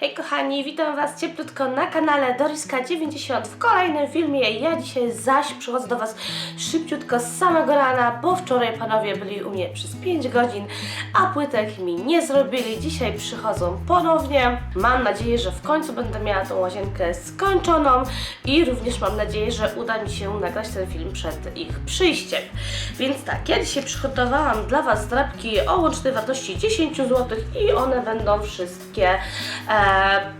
Hej kochani, witam Was cieplutko na kanale Doriska90 w kolejnym filmie. Ja dzisiaj zaś przychodzę do Was szybciutko z samego rana, bo wczoraj panowie byli u mnie przez 5 godzin, a płytek mi nie zrobili. Dzisiaj przychodzą ponownie. Mam nadzieję, że w końcu będę miała tą łazienkę skończoną i również mam nadzieję, że uda mi się nagrać ten film przed ich przyjściem. Więc tak, ja dzisiaj przygotowałam dla Was zdrabki o łącznej wartości 10 zł i one będą wszystkie e,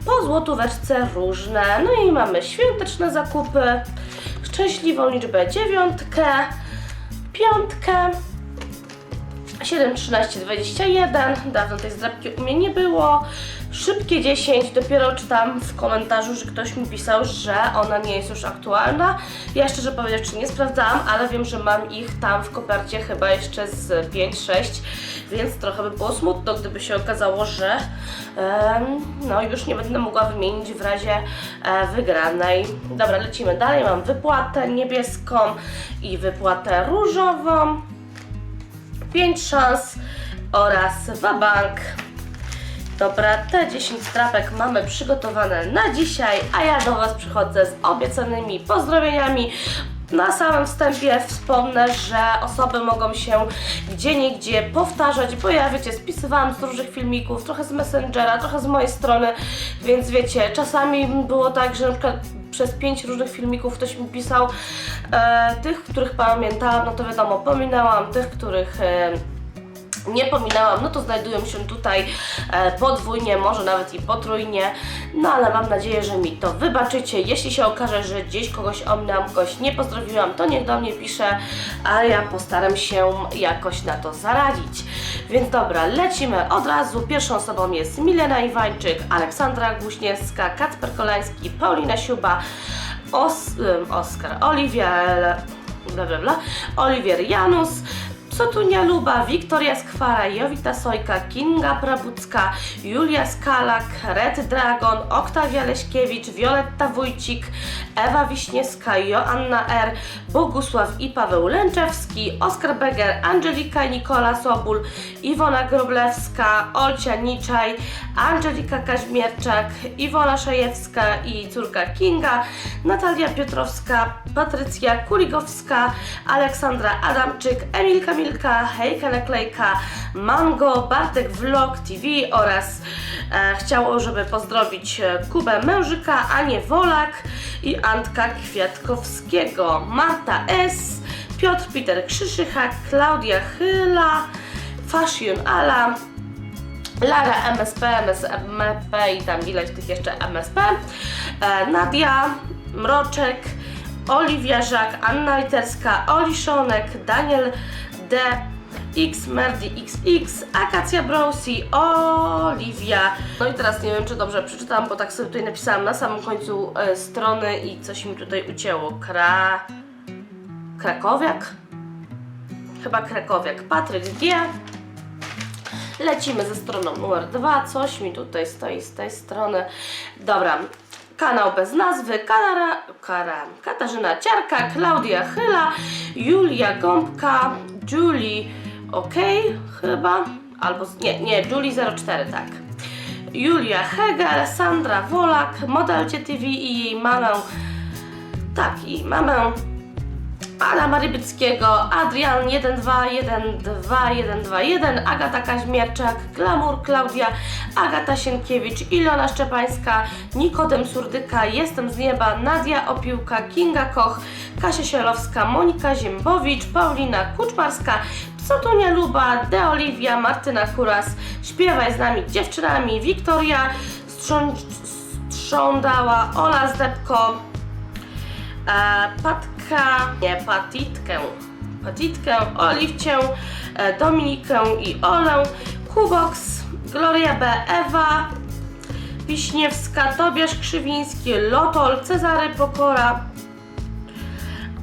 po złotóweczce różne. No i mamy świąteczne zakupy, szczęśliwą liczbę dziewiątkę, piątkę, 7, 13, 21. Dawno tej zdrabki u mnie nie było. Szybkie 10. Dopiero czytam w komentarzu, że ktoś mi pisał, że ona nie jest już aktualna. Ja szczerze powiedziawszy nie sprawdzałam, ale wiem, że mam ich tam w kopercie chyba jeszcze z 5-6, więc trochę by było smutno, gdyby się okazało, że no już nie będę mogła wymienić w razie e, wygranej. Dobra, lecimy dalej. Mam wypłatę niebieską i wypłatę różową. 5 szans oraz wabank. Dobra, te 10 strapek mamy przygotowane na dzisiaj, a ja do Was przychodzę z obiecanymi pozdrowieniami. Na samym wstępie wspomnę, że osoby mogą się gdzie niegdzie powtarzać, bo ja wiecie, spisywałam z różnych filmików, trochę z Messengera, trochę z mojej strony, więc wiecie, czasami było tak, że na przykład przez pięć różnych filmików ktoś mi pisał e, tych, których pamiętałam, no to wiadomo, pominęłam tych, których e, nie pominęłam, no to znajdują się tutaj e, podwójnie, może nawet i potrójnie, no ale mam nadzieję, że mi to wybaczycie. Jeśli się okaże, że gdzieś kogoś ominęłam, kogoś nie pozdrowiłam, to niech do mnie pisze, a ja postaram się jakoś na to zaradzić. Więc dobra, lecimy od razu. Pierwszą osobą jest Milena Iwańczyk, Aleksandra Głuśniewska, Kacper Kolański, Paulina Siuba, Os, Oskar, Oliwia, bla bla bla, Oliwier Janus, Sotunia Luba, Wiktoria Skwara, Jowita Sojka, Kinga Prabucka, Julia Skalak, Red Dragon, Oktawia Leśkiewicz, Wioletta Wójcik, Ewa Wiśniewska, Joanna R., Bogusław i Paweł Lęczewski, Oskar Beger, Angelika Nikola Sobul, Iwona Groblewska, Olcia Niczaj, Angelika Kaźmierczak, Iwona Szajewska i córka Kinga, Natalia Piotrowska, Patrycja Kuligowska, Aleksandra Adamczyk, Emilka Milka, Hejka Naklejka, Mango, Bartek Vlog TV oraz e, chciało, żeby pozdrowić e, Kubę Mężyka, Anię Wolak i Antka Kwiatkowskiego, Marta S., Piotr Peter Krzyszycha, Klaudia Chyla, Fashion Ala, Lara MSP, MSMP i tam ileś tych jeszcze MSP, e, Nadia Mroczek, Oliwia Żak, Anna Literska, Oliszonek, Daniel D, X, Merdi XX, Akacja Brosi, Oliwia. No i teraz nie wiem, czy dobrze przeczytałam, bo tak sobie tutaj napisałam na samym końcu e, strony i coś mi tutaj ucięło. Kra... Krakowiak? Chyba Krakowiak. Patryk G. Lecimy ze stroną numer 2. Coś mi tutaj stoi z tej strony. Dobra. Kanał bez nazwy, Kara, Katarzyna Ciarka, Klaudia Chyla, Julia Gąbka, Julie, ok, chyba, albo, nie, nie, Julie 04, tak. Julia Hegel, Sandra Wolak, Modelcie TV i jej mamę, tak, i mamę Adama Rybickiego, Adrian 1212121, Agata Kaźmierczak, Glamour Klaudia, Agata Sienkiewicz, Ilona Szczepańska, Nikodem Surdyka, Jestem z nieba, Nadia Opiłka, Kinga Koch, Kasia Sielowska, Monika Ziembowicz, Paulina Kuczmarska, Sotonia Luba, De Oliwia, Martyna Kuras, Śpiewaj z nami dziewczynami, Wiktoria Strząd- Strządała, Ola Zdebko, e, Patka, nie, Patitkę, Patitkę, Oliwcię, e, Dominikę i Olę, Kubox, Gloria B, Ewa, Wiśniewska, Tobiasz Krzywiński, Lotol, Cezary Pokora,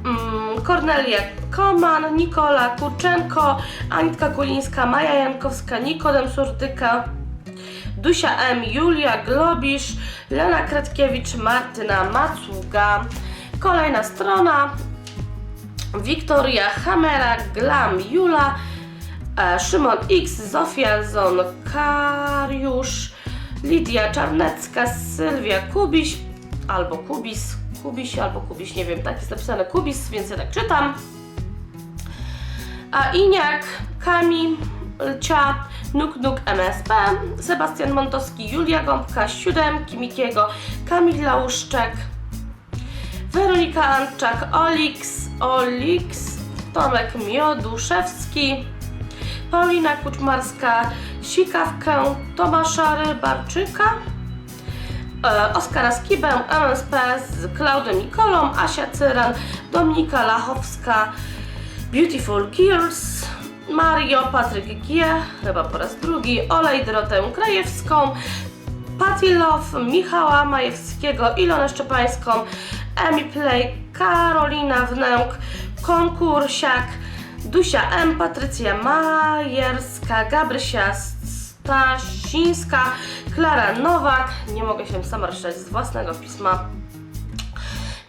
mm, Kornelia Koman, Nikola Kurczenko, Anitka Kulińska, Maja Jankowska, Nikodem Surdyka, Dusia M, Julia Globisz, Lena Kretkiewicz, Martyna Macuga. Kolejna strona. Wiktoria Hamera, Glam Jula, e, Szymon X, Zofia Zonkariusz, Lidia Czarnecka, Sylwia Kubiś, albo Kubis, Kubiś, albo Kubiś, nie wiem, tak jest napisane Kubis, więc ja tak czytam. A Iniak, Kami, Cia, Nuk Nuk MSP, Sebastian Montowski, Julia Gąbka, Siódemki Mikiego, Kamila Łuszczek, Weronika Antczak, Olix, Olix, Tomek Mioduszewski, Paulina Kuczmarska, Sikawkę Tomasza Rybarczyka, e, Oskara Skibę, MSP z Klaudem Nikolą, Asia Cyran, Dominika Lachowska, Beautiful Girls, Mario, Patryk G, chyba po raz drugi, Olej, Dorotę Krajewską, Patty Love, Michała Majewskiego, Ilonę Szczepańską, Emi Play, Karolina Wnęk, Konkursiak, Dusia M, Patrycja Majerska, Gabrysia Stasińska, Klara Nowak, nie mogę się sama z własnego pisma,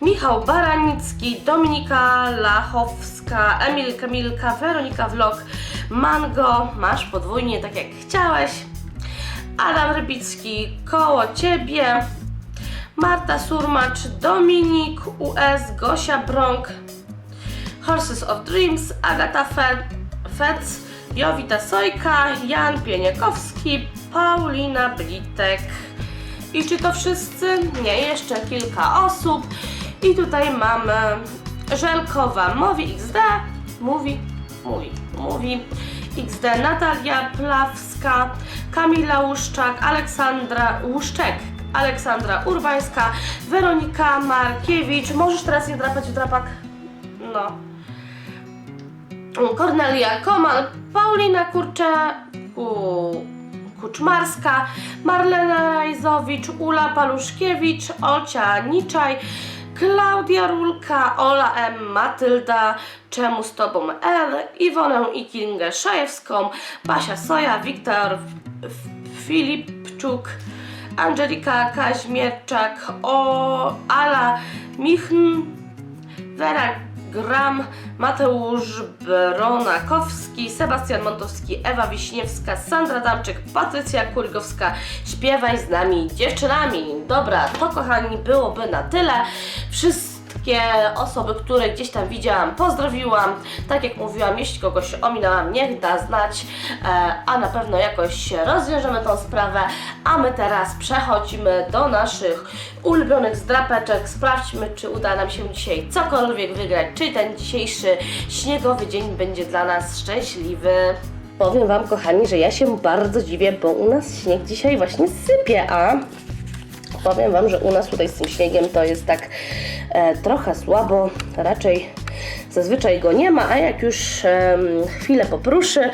Michał Baranicki, Dominika Lachowska, Emil Kamilka, Weronika Vlog, Mango, masz podwójnie tak jak chciałeś, Adam Rybicki, Koło Ciebie, Marta Surmacz, Dominik US, Gosia Brąk, Horses of Dreams, Agata Fe- Fec, Jowita Sojka, Jan Pieniakowski, Paulina Blitek. I czy to wszyscy? Nie, jeszcze kilka osób. I tutaj mamy Żelkowa Mówi XD, mówi, mówi, mówi XD, Natalia Plawska, Kamila Łuszczak, Aleksandra Łuszczek, Aleksandra Urbańska, Weronika Markiewicz. Możesz teraz nie drapać w drapak? No. Kornelia Koman, Paulina Kurcza, u, Kuczmarska, Marlena Rajzowicz, Ula Paluszkiewicz, Olcia Niczaj, Klaudia Rulka, Ola M, Matylda, Czemu z Tobą L, Iwonę i Kingę Szajewską, Basia Soja, Wiktor Filipczuk, Angelika Kaźmierczak, o, Ala Michn, Wera Gram, Mateusz Bronakowski, Sebastian Montowski, Ewa Wiśniewska, Sandra Damczyk, Patrycja Kurgowska. Śpiewaj z nami dziewczynami. Dobra, to kochani byłoby na tyle. Wszystkie osoby, które gdzieś tam widziałam, pozdrowiłam. Tak jak mówiłam, jeśli kogoś ominęłam, niech da znać, e, a na pewno jakoś rozwiążemy tą sprawę. A my teraz przechodzimy do naszych ulubionych zdrapeczek. Sprawdźmy, czy uda nam się dzisiaj cokolwiek wygrać, czy ten dzisiejszy śniegowy dzień będzie dla nas szczęśliwy. Powiem Wam, kochani, że ja się bardzo dziwię, bo u nas śnieg dzisiaj właśnie sypie, a powiem Wam, że u nas tutaj z tym śniegiem to jest tak trochę słabo, raczej zazwyczaj go nie ma, a jak już chwilę popruszy,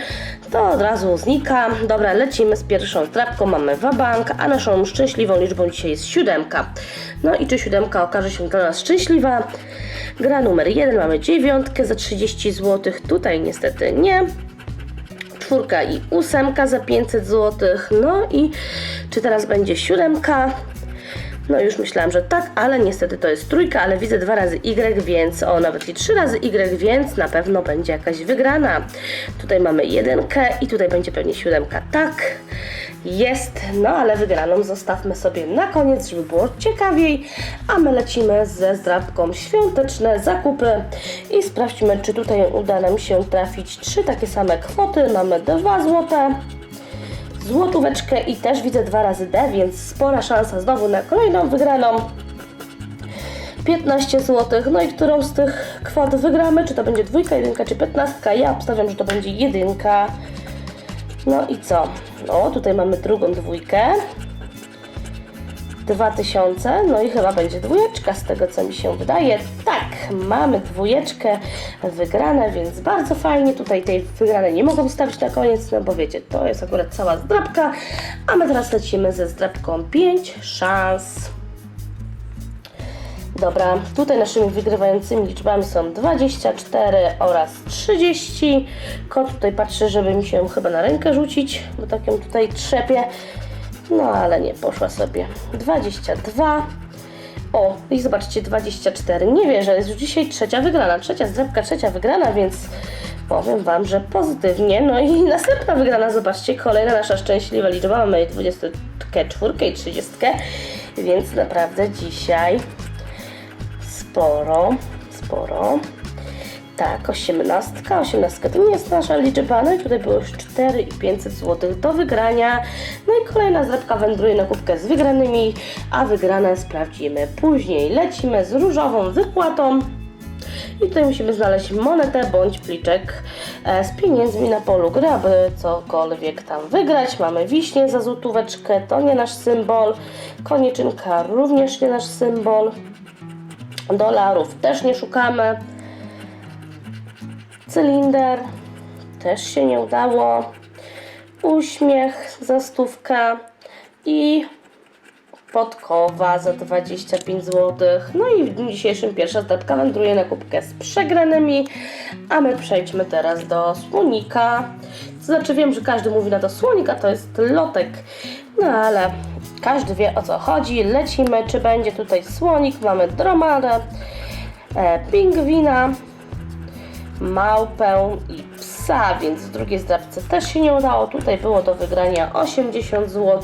to od razu znika. Dobra, lecimy z pierwszą trapką, mamy wabank, a naszą szczęśliwą liczbą dzisiaj jest siódemka. No i czy siódemka okaże się dla nas szczęśliwa? Gra numer jeden, mamy dziewiątkę za 30 zł, tutaj niestety nie czwórka i ósemka za 500 zł. No i czy teraz będzie siódemka? No już myślałam, że tak, ale niestety to jest trójka, ale widzę dwa razy Y, więc o nawet i trzy razy Y, więc na pewno będzie jakaś wygrana. Tutaj mamy jedynkę i tutaj będzie pewnie siódemka. Tak, jest, no ale wygraną zostawmy sobie na koniec, żeby było ciekawiej, a my lecimy ze zdrabką świąteczne zakupy i sprawdźmy, czy tutaj uda nam się trafić trzy takie same kwoty. Mamy 2 złote złotóweczkę i też widzę dwa razy D, więc spora szansa znowu na kolejną wygraną. 15 zł. No i którą z tych kwot wygramy? Czy to będzie dwójka, jedynka czy 15? Ja obstawiam, że to będzie jedynka. No i co? O, tutaj mamy drugą dwójkę. 2000, no i chyba będzie dwójeczka z tego co mi się wydaje. Tak, mamy dwójeczkę wygrane, więc bardzo fajnie. Tutaj tej wygranej nie mogą stawić na koniec, no bo wiecie, to jest akurat cała zdrabka. A my teraz lecimy ze zdrabką 5 szans. Dobra, tutaj naszymi wygrywającymi liczbami są 24 oraz 30. Kot tutaj patrzy, żeby mi się chyba na rękę rzucić, bo tak ją tutaj trzepie. No ale nie, poszła sobie. 22. O, i zobaczcie, 24. Nie wierzę, jest już dzisiaj trzecia wygrana. Trzecia zdrabka, trzecia wygrana, więc powiem Wam, że pozytywnie. No i następna wygrana, zobaczcie, kolejna nasza szczęśliwa liczba. Mamy 20 piątkę, czwórkę i trzydziestkę, więc naprawdę dzisiaj sporo, sporo. Tak, osiemnastka, osiemnastka to nie jest nasza liczba, no i tutaj było już 4 i 500 zł do wygrania. No i kolejna zdrabka wędruje na kubkę z wygranymi, a wygrane sprawdzimy później. Lecimy z różową wypłatą. I tutaj musimy znaleźć monetę bądź pliczek e, z pieniędzmi na polu gry, aby cokolwiek tam wygrać. Mamy wiśnie za złotóweczkę, to nie nasz symbol. Konieczynka również nie nasz symbol. Dolarów też nie szukamy. Cylinder też się nie udało. Uśmiech za stówkę i podkowa za 25 zł. No i w dniu dzisiejszym pierwsza zdrabka wędruje na kubkę z przegranymi, a my przejdźmy teraz do słonika. Znaczy wiem, że każdy mówi na to słonika, to jest lotek, no ale każdy wie o co chodzi. Lecimy, czy będzie tutaj słonik, mamy dromadę, e, pingwina, małpę i psa, więc w drugiej zdrabce też się nie udało. Tutaj było do wygrania 80 zł.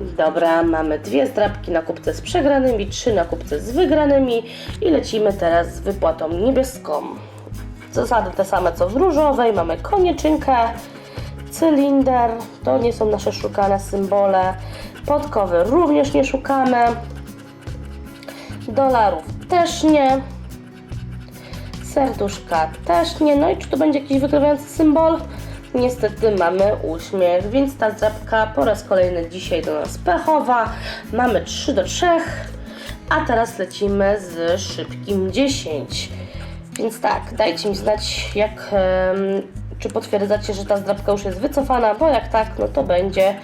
Dobra, mamy dwie zdrabki na kupce z przegranymi, trzy na kupce z wygranymi i lecimy teraz z wypłatą niebieską. Zasady te same co w różowej, mamy konieczynkę, cylinder, to nie są nasze szukane symbole, podkowy również nie szukamy, dolarów też nie, serduszka też nie. No i czy to będzie jakiś wygrywający symbol? Niestety mamy uśmiech, więc ta zdrabka po raz kolejny dzisiaj do nas pechowa. Mamy 3 do 3, a teraz lecimy z szybkim 10. Więc tak, dajcie mi znać, jak, czy potwierdzacie, że ta zdrabka już jest wycofana, bo jak tak, no to będzie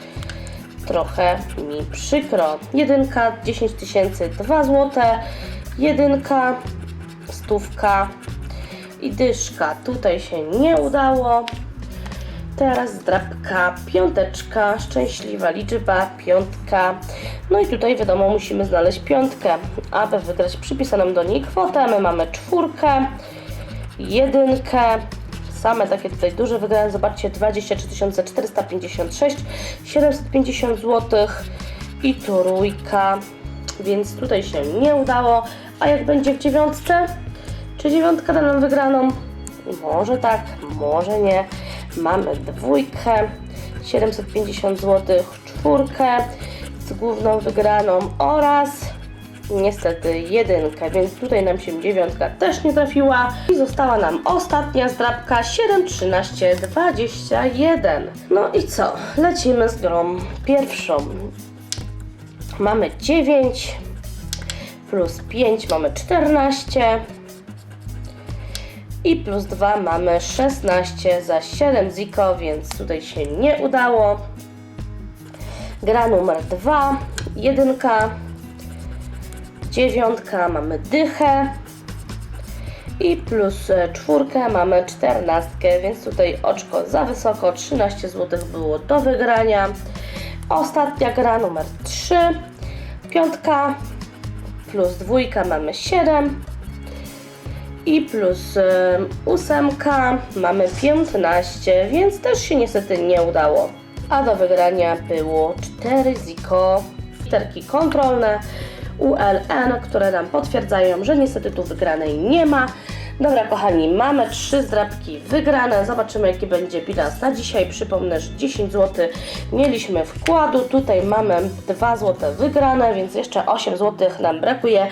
trochę mi przykro. Jedynka, 10 tysięcy, 2 złote. Jedynka, stówka i dyszka. Tutaj się nie udało. Teraz zdrabka, piąteczka, szczęśliwa liczba, piątka. No i tutaj wiadomo, musimy znaleźć piątkę, aby wygrać przypisaną do niej kwotę. My mamy czwórkę, jedynkę, same takie tutaj duże wygrane. Zobaczcie, 23 456, 750 zł i trójka, więc tutaj się nie udało. A jak będzie w dziewiątce? Czy dziewiątka da nam wygraną? Może tak, może nie. Mamy dwójkę, 750 zł, czwórkę z główną wygraną oraz niestety jedynkę, więc tutaj nam się dziewiątka też nie trafiła i została nam ostatnia zdrabka 7, 13, 21. No i co? Lecimy z grą pierwszą. Mamy 9 plus 5 mamy 14 i plus 2 mamy 16 za 7 ziko, więc tutaj się nie udało. Gra numer 2, jedynka, dziewiątka mamy dychę i plus e, czwórkę mamy czternastkę, więc tutaj oczko za wysoko, 13 zł było do wygrania. Ostatnia gra numer 3, piątka plus dwójka mamy 7 i plus ósemka mamy 15, więc też się niestety nie udało. A do wygrania było 4 ziko, literki kontrolne ULN, które nam potwierdzają, że niestety tu wygranej nie ma. Dobra kochani, mamy trzy zdrabki wygrane. Zobaczymy jaki będzie bilans na dzisiaj. Przypomnę, że 10 zł mieliśmy wkładu. Tutaj mamy 2 zł wygrane, więc jeszcze 8 zł nam brakuje,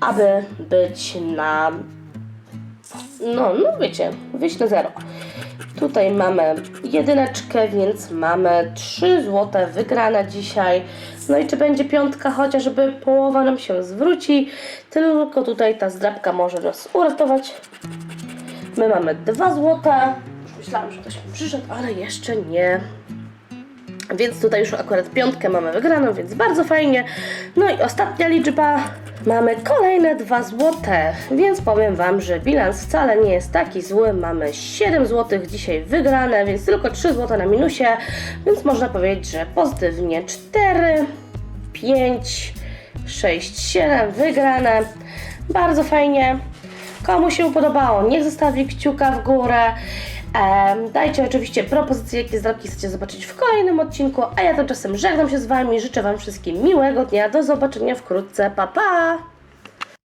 aby być na no, no wiecie, na zero. Tutaj mamy jedyneczkę, więc mamy 3 złote wygrane dzisiaj. No i czy będzie piątka, chociażby połowa nam się zwróci. Tylko tutaj ta zdrabka może nas uratować. My mamy 2 złote. Myślałam, że ktoś mi przyszedł, ale jeszcze nie. Więc tutaj już akurat piątkę mamy wygraną, więc bardzo fajnie. No i ostatnia liczba. Mamy kolejne 2 złote, więc powiem Wam, że bilans wcale nie jest taki zły. Mamy 7 zł dzisiaj wygrane, więc tylko 3 zł na minusie, więc można powiedzieć, że pozytywnie 4, 5, 6, 7 wygrane. Bardzo fajnie. Komu się podobało, niech zostawi kciuka w górę. Dajcie oczywiście propozycje, jakie zdrabki chcecie zobaczyć w kolejnym odcinku, a ja tymczasem żegnam się z Wami, życzę Wam wszystkim miłego dnia, do zobaczenia wkrótce, pa pa!